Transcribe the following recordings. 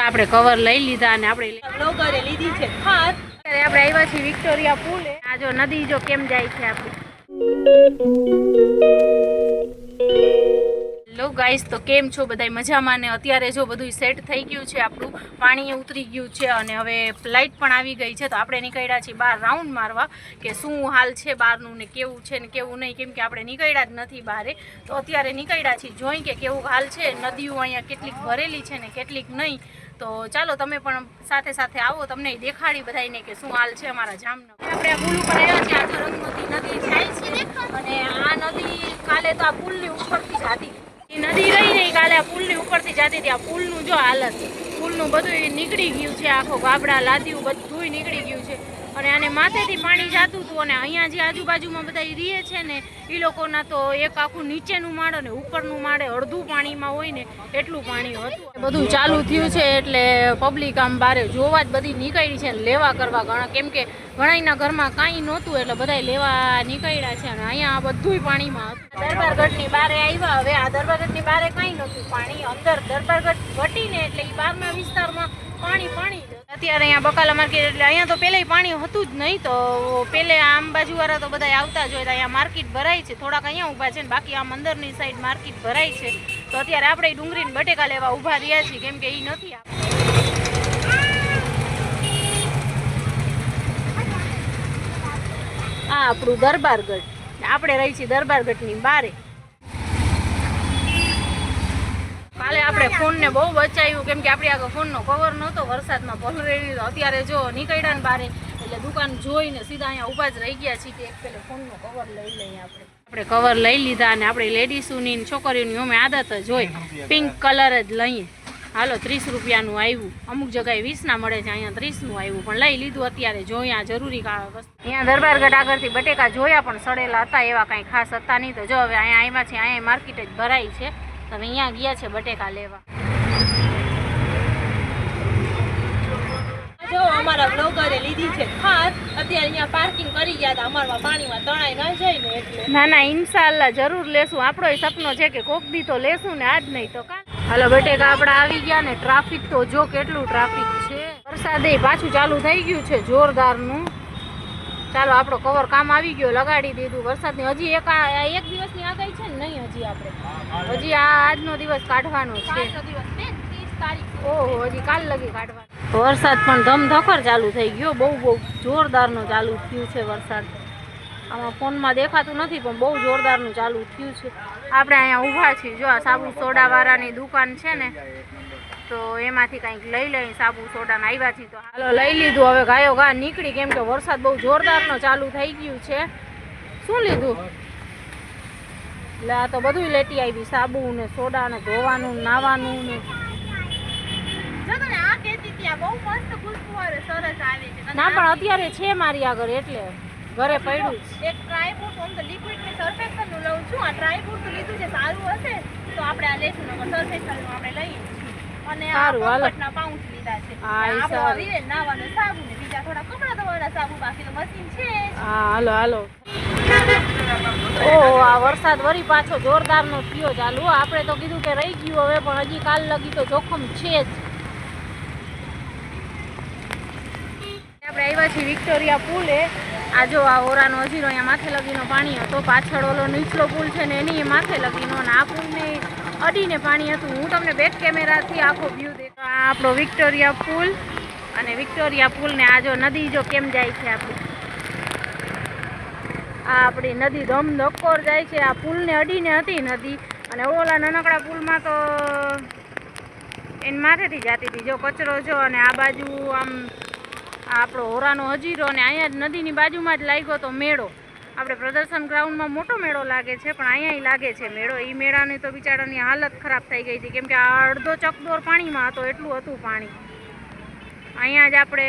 આપણે કવર લઈ લીધા અને આપણે લીધી છે. અત્યારે આપણે આવ્યા છીએ વિક્ટોરિયા પુલ. આ જો નદી જો કેમ જાય છે આપણી. લો ગાઈસ તો કેમ છો બધાય? મજામાં ને? અત્યારે જો બધું સેટ થઈ ગયું છે આપણું પાણી ઉતરી ગયું છે અને હવે લાઇટ પણ આવી ગઈ છે તો આપણે નીકળ્યા છીએ બહાર રાઉન્ડ મારવા કે શું હાલ છે બહારનું ને કેવું છે ને કેવું નહીં કેમ કે આપણે નીકળ્યા જ નથી બહારે. તો અત્યારે નીકળ્યા છીએ. જોઈ કે કેવું હાલ છે? નદીઓ અહીંયા કેટલીક ભરેલી છે ને કેટલીક નહીં. તો ચાલો તમે પણ સાથે સાથે આવો, તમને દેખાડી બધાને કે શું હાલ છે અમારા જામનગર. આપણે આ પુલ ઉપર આવ્યા છીએ, આ રંગમતી નદી જાય છે. અને આ નદી કાલે તો આ પુલની ઉપરથી જતી એ નદી રહી નહીં કાલે આ પુલની ઉપરથી જતી હતી. આ પુલનું જો હાલત, પુલનું બધું નીકળી ગયું છે, આખો ગાબડા લાદ્યું બધું નીકળી ગયું છે. અને આને માથેથી પાણી જાતું હતું અને અહીંયા જે આજુબાજુમાં બધા રીએ છે ને એ લોકોના તો એક આખું નીચેનું માળ અને ઉપરનું માળે અડધું પાણીમાં હોય ને, એટલું પાણી હતું. બધું ચાલુ થયું છે એટલે પબ્લિક આમ બારે જોવા જ બધી નીકળી છે લેવા કરવા ઘણા, કેમ કે ઘણાના ઘરમાં કાંઈ નહોતું એટલે બધા લેવા નીકળ્યા છે અને અહીંયા આ બધુંય પાણીમાં હતું. દરબારગઢની બારે આવ્યા હવે આ દરબારગઢની બારે કાંઈ નહોતું. પાણી અંદર દરબારગઢ ઘટીને એટલે એ બહારના વિસ્તારમાં પાણી પાણી અત્યારે અહીંયા બકાલા માર્કેટ, એટલે અહીંયા તો પહેલાં પાણી હતું જ નહીં, તો પહેલે આમ બાજુવાળા તો બધા આવતા જ હોય, તો અહીંયા માર્કેટ ભરાય છે. થોડાક અહીંયા ઊભા છે ને, બાકી આમ અંદરની સાઈડ માર્કેટ ભરાય છે. તો અત્યારે આપણે ડુંગળીને બટેકા લેવા ઊભા રહ્યા છીએ, કેમ કે એ નથી આ આપણું દરબારગઢ. આપણે રહી છીએ દરબારગઢની બારે કાલે આપણે ફોનને બહુ બચાવ્યું કેમ કે આપણે આગળ ફોનનો કવર નહોતો, વરસાદમાં પલરેલી અત્યારે જો નીકળ્યા ને બારે, એટલે દુકાન જોઈને સીધા અહીંયા ઊભા જ રહી ગયા છીએ એક પેલો ફોનનો કવર લઈ લઈએ આપણે. આપણે કવર લઈ લીધા અને આપણે લેડીસોની છોકરીઓની અમે આદત જ હોય પિંક કલર જ લઈએ. હાલો, ત્રીસ રૂપિયાનું આવ્યું અમુક જગ્યાએ વીસના મળે છે, અહીંયા ત્રીસનું આવ્યું પણ લઈ લીધું અત્યારે જોયા જરૂરી અહીંયા દરબારગઢ આગળથી બટેકા જોયા પણ સડેલા હતા એવા કાંઈ ખાસ હતા નહીં. તો જો હવે અહીંયા આવ્યા છે અહીંયા માર્કેટ જ ભરાય છે. તો હવે અહીંયા ગયા છે બટેકા લેવા. જો અમારા બ્લોગરે લીધી છે ખાસ અત્યારે અહીંયા પાર્કિંગ કરી ગયા હતા. અમારમાં પાણીમાં તણાઈ ન જાય ને એટલે. ના ના ઇન્શાલ્લાહ જરૂર લેશું. આપણો સપનો છે કે કોક દી તો લેશું ને આજ નહીં તો કા હાલો બટેકા આપણા આવી ગયા ને ટ્રાફિક તો જો કેટલું ટ્રાફિક છે. વરસાદે પાછું ચાલુ થઈ ગયું છે જોરદારનું. ચાલો આપણો કવર કામ આવી ગયો. લગાડી દીધું. વરસાદની હજી એક એક દિવસની છે ને નહીં હજી આપણે? હજી આ આજનો દિવસ કાઢવાનો છે. ઓહો હજી કાલ લગી કાઢવાનો. વરસાદ પણ ધમધકર ચાલુ થઈ ગયો. બહુ બહુ જોરદારનો ચાલુ થયું છે વરસાદ. આમાં ફોનમાં દેખાતું નથી પણ બહુ જોરદારનું ચાલુ થયું છે. આપણે અહીંયા ઊભા છીએ. જો આ સાબુ સોડાવાળાની દુકાન છે ને તો એમાંથી કંઈક લઈ લઈ સાબુ સોડાને આવ્યા છીએ. તો હાલો લઈ લીધું. હવે ગાયો ગા નીકળી. કેમ કે વરસાદ બહુ જોરદારનો ચાલુ થઈ ગયું છે. શું લીધું? એટલે આ તો બધું લેતી આવી. સાબુ ને. સોડા ને ધોવાનું નાવાનું ને ના પણ અત્યારે છે મારી આગળ એટલે ઘરે પડ્યું છે. એક ટ્રાયફ્રૂટ ઓમ તો લિક્વિડ ને સરફેક્શનનું લઉં છું. આ ટ્રાયફ્રૂટ લીધું છે સારું હશે. તો આપણે આ લેશું નકર સરફેક્શન આપણે લઈએ. અને આ સારું, પાઉચ લીધા છે. આપણો આવી ને નાવાનો સાબુ ને બીજા થોડા કપડા ધોવાના સાબુ બાકી તો મશીન છે. હા હાલો હાલો. ઓહો આ વરસાદ વળી પાછો જોરદારનો થયો ચાલુ આપણે તો કીધું કે રહી ગયું હવે પણ હજી કાલ લગી તો જોખમ છે જ. આપણે આવ્યા છીએ વિક્ટોરિયા પુલે. આ જો આ ઓરાનો હજીરો અહીંયા માથે લગીનો પાણી હતો. પાછળ ઓલો નીચલો પુલ છે ને એની માથે લગીનો. અને આ પુલને અડીને પાણી હતું. હું તમને બેક કેમેરાથી આખો વ્યૂ દેખો આ આપણો વિક્ટોરિયા પુલ અને વિક્ટોરિયા પુલને આ જો નદી જો કેમ જાય છે આપણી? આ આપણી નદી ધમ જાય છે. આ પુલને અડીને હતી નદી. અને ઓલા નાનકડા પુલમાં તો એની માથેથી જતી હતી. જો કચરો જો અને આ બાજુ આમ આપણો હોરાનો હજીરો અને અહીંયા જ નદીની બાજુમાં જ લાગ્યો તો મેળો. આપણે પ્રદર્શન ગ્રાઉન્ડમાં મોટો મેળો લાગે છે, પણ અહીંયા લાગે છે મેળો. એ મેળાની તો બિચારાની હાલત ખરાબ થઈ ગઈ હતી. કેમ કે આ અડધો ચકદોર પાણીમાં હતો, એટલું હતું પાણી. અહીંયા જ આપણે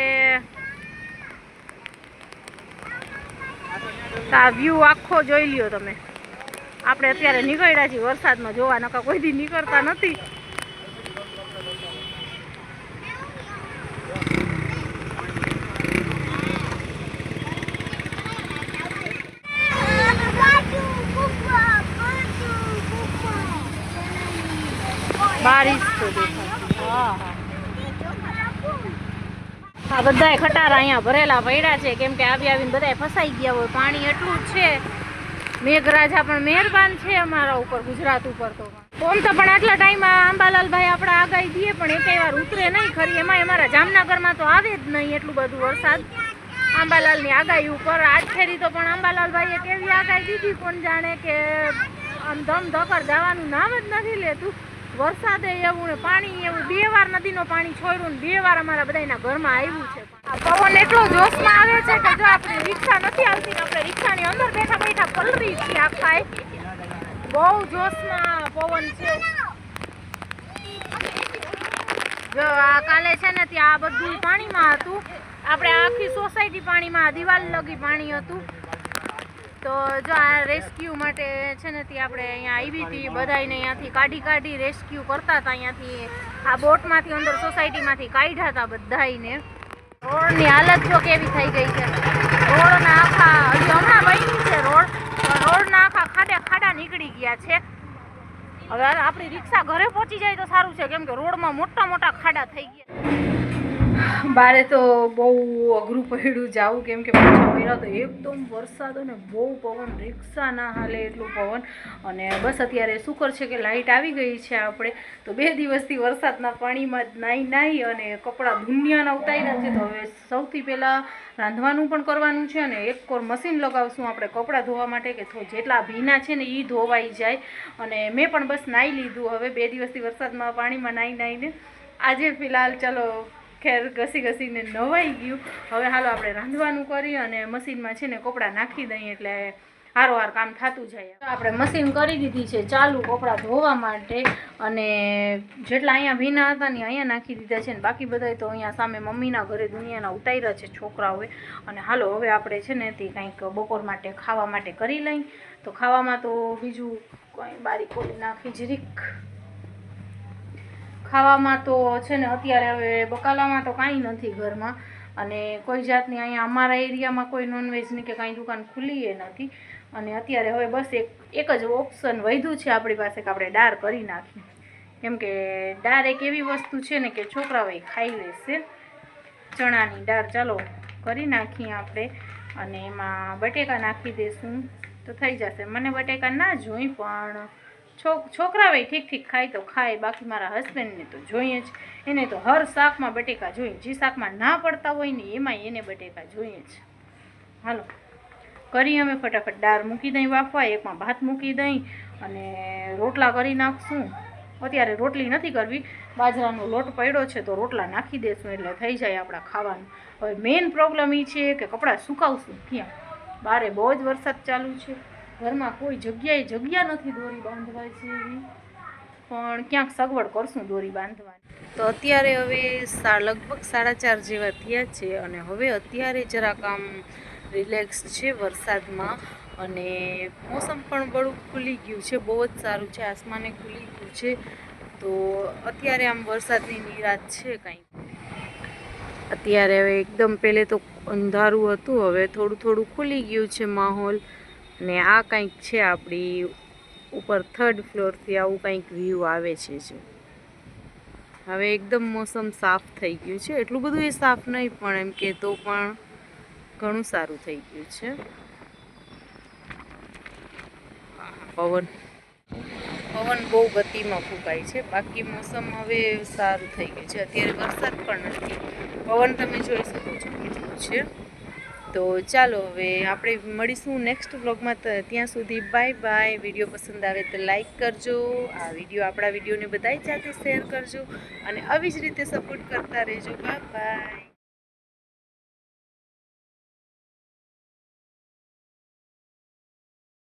આ વ્યૂ આખો જોઈ લ્યો તમે. આપણે અત્યારે નીકળ્યા છીએ વરસાદમાં, જોવા. નકા કોઈ દી નીકળતા નથી. હા. બધાય ખટારા અહીંયા ભરેલા પડ્યા છે. કેમ કે આવી આવીને બધાય ફસાઈ ગયા હોય. પાણી એટલું જ છે. મેઘરાજા પણ મહેરબાન છે અમારા ઉપર, ગુજરાત ઉપર તો. ઓમ તો પણ આટલા ટાઈમમાં આંબાલાલભાઈ આપણે આગાહી દઈએ પણ એક વાર ઉતરે નહીં ખરી. એમાં અમારા જામનગરમાં તો આવે જ નહીં એટલું બધું વરસાદ. આંબાલાલની આગાહી ઉપર. આજ ફેરી તો પણ આંબાલાલભાઈએ કેવી આગાહી દીધી? કોણ જાણે કે આમ ધમ ધકર જવાનું નામ જ નથી લેતું. વરસાદે એવું ને પાણી એવું બે વાર નદીનો પાણી છોડ્યું ને બે વાર અમારા બધાના ઘરમાં આવ્યું છે. પવન એટલો જોશમાં આવે છે કે જો આપણે રિક્ષા નથી આવતી ને આપણે રિક્ષાની અંદર બેઠા બેઠા પલરી છીએ આખાય બહુ જોશમાં પવન છે. જો આ કાલે છે ને ત્યાં આ બધું પાણીમાં હતું. આપણે આખી સોસાયટી પાણીમાં દિવાલ લગી પાણી હતું. તો જો આ રેસ્ક્યુ માટે છે ને ત્યાં આપણે અહીંયા આવી હતી બધાને અહીંયાથી કાઢી કાઢી રેસ્ક્યુ કરતા હતા અહીંયાથી. આ બોટમાંથી અંદર સોસાયટીમાંથી કાઢ્યા હતા બધાને રોડની હાલત જો કેવી થઈ ગઈ છે. રોડના આખા હજી હમણાં બની છે રોડ રોડના આખા ખાડા ખાડા નીકળી ગયા છે. હવે આપણી રિક્ષા ઘરે પહોંચી જાય તો સારું છે કેમ કે રોડમાં મોટા મોટા ખાડા થઈ ગયા. બારે તો બહુ અઘરું પડ્યું જાવું કેમ કે પાછા મહિના તો એકદમ વરસાદ અને બહુ પવન, રિક્ષા ના હાલે એટલું પવન. અને બસ અત્યારે શુકર છે કે લાઇટ આવી ગઈ છે આપણે. તો બે દિવસથી વરસાદના પાણીમાં જ નાહી નાહી અને કપડાં દુનિયાના ઉતાર્યા છે. તો હવે સૌથી પહેલાં રાંધવાનું પણ કરવાનું છે અને એક કોર મશીન લગાવશું આપણે કપડાં ધોવા માટે કે જેટલા ભીના છે ને એ ધોવાઈ જાય. અને મેં પણ બસ નાહી લીધું હવે બે દિવસથી વરસાદમાં પાણીમાં નાહી નાહીને આજે ફિલહાલ ચાલો ખેર ઘસી ઘસીને નવાઈ ગયું. હવે હાલો આપણે રાંધવાનું કરી અને મશીનમાં છે ને કપડાં નાખી દઈએ એટલે હારોહાર કામ થતું જાય. આપણે મશીન કરી દીધી છે ચાલુ કપડાં ધોવા માટે અને જેટલા અહીંયા ભીના હતા ને અહીંયા નાખી દીધા છે ને બાકી બધા તો અહીંયા સામે મમ્મીના ઘરે દુનિયાના ઉતાર્યા છે છોકરાઓએ. અને હાલો હવે આપણે છે ને તે કંઈક બપોર માટે ખાવા માટે કરી લઈ. તો ખાવામાં તો બીજું કંઈ બારી ખોલી નાખી, જરીક ખાવામાં તો છે ને, અત્યારે હવે બકાલામાં તો કાંઈ નથી ઘરમાં. અને કોઈ જાતની અહીંયા અમારા એરિયામાં કોઈ નોનવેજની કે કાંઈ દુકાન ખુલ્લી એ નથી. અને અત્યારે હવે બસ એક એક જ ઓપ્શન વધ્યું છે આપણી પાસે કે આપણે ડાર કરી નાખીએ. કેમ કે ડાર એક એવી વસ્તુ છે ને કે છોકરાઓ ખાઈ લેશે. ચણાની દાળ ચાલો કરી નાખીએ આપણે અને એમાં બટેકા નાખી દઈશું તો થઈ જશે. મને બટેકા ના જોઈ પણ છોક ભાઈ ઠીક ઠીક ખાય તો ખાય, બાકી મારા હસબન્ડને તો જોઈએ જ. એને તો હર શાકમાં બટેકા જોઈએ, જે શાકમાં ના પડતા હોય ને એમાંય એને બટેકા જોઈએ જ. હાલો કરી અમે ફટાફટ દાળ મૂકી દઈ, વાફવા, એકમાં ભાત મૂકી દઈ અને રોટલા કરી નાખશું. અત્યારે રોટલી નથી કરવી, બાજરાનો લોટ પડ્યો છે તો રોટલા નાખી દેશું એટલે થઈ જાય આપણા ખાવાનું. હવે મેઇન પ્રોબ્લેમ એ છે કે કપડાં સુકાવશું ક્યાં? બારે બહુ જ વરસાદ ચાલુ છે. ઘરમાં કોઈ જગ્યાએ જગ્યા નથી દોરી બાંધવા જેવી પણ ક્યાંક સગવડ કરશું દોરી બાંધવાની. તો અત્યારે હવે લગભગ સાડા ચાર જેવા થયા છે અને હવે અત્યારે જરાક આમ રિલેક્સ છે વરસાદમાં અને મોસમ પણ બળું ખુલી ગયું છે, બહુ જ સારું છે, આસમાને ખુલી ગયું છે. તો અત્યારે આમ વરસાદની નિરાત છે કાંઈ. અત્યારે હવે એકદમ પહેલે તો અંધારું હતું, હવે થોડું થોડું ખુલી ગયું છે માહોલ. ને આ કંઈક છે આપણી ઉપર થર્ડ ફ્લોરથી આવું કંઈક વ્યૂ આવે છે જો. હવે એકદમ મોસમ સાફ થઈ ગયું છે. એટલું બધું એ સાફ નહીં, પણ એમ કે તો પણ ઘણું સારું થઈ ગયું છે. પવન. પવન બહુ ગતિમાં ફૂંકાય છે. બાકી મોસમ હવે સારું થઈ ગયું છે. અત્યારે વરસાદ પણ નથી. પવન તમે જોઈ શકો છો કેટલું છે. તો ચાલો હવે આપણે મળીશું નેક્સ્ટ વ્લોગમાં ત્યાં સુધી બાય બાય વીડિયો પસંદ આવે તો લાઈક કરજો. આ વીડિયો આપણા વિડીયોને બધાય જાતે શેર કરજો. અને આવી જ રીતે સપોર્ટ કરતા રહેજો. Bye bye